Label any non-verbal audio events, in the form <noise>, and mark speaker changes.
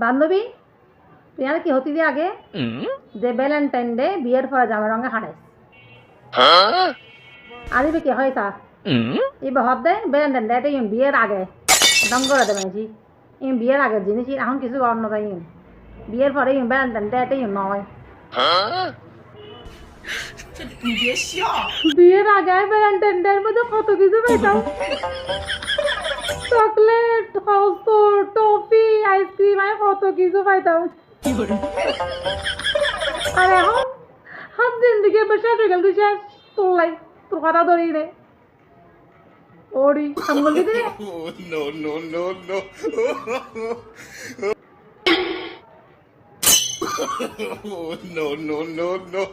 Speaker 1: বান্ধবী তুই আর কি হতি দিয়ে আগে যে ভ্যালেন্টাইন ডে বিয়ের পরে জামা রঙে হাঁটাইস আদিবে কি হয় তা এই হদ দে ভ্যালেন্টাইন ডে ইম বিয়ের আগে। দম করে দেবে নাকি? ইম বিয়ের আগের জিনিস এখন কিছু অন্য তাই ইম। বিয়ের পরে ইম ভ্যালেন্টাইন ডে ইম নয়। বিয়ের আগে ভ্যালেন্টাইন ডে মধ্যে কত কিছু পেতাম। <laughs> চকলেট আমি কত কিছু পাইতাম আর এখন হাত জিন্দিগি বসে হয়ে গেল শেষ তোর লাই তোর কথা ধরি রে ওরি
Speaker 2: no, no. oh, no, no, no, no.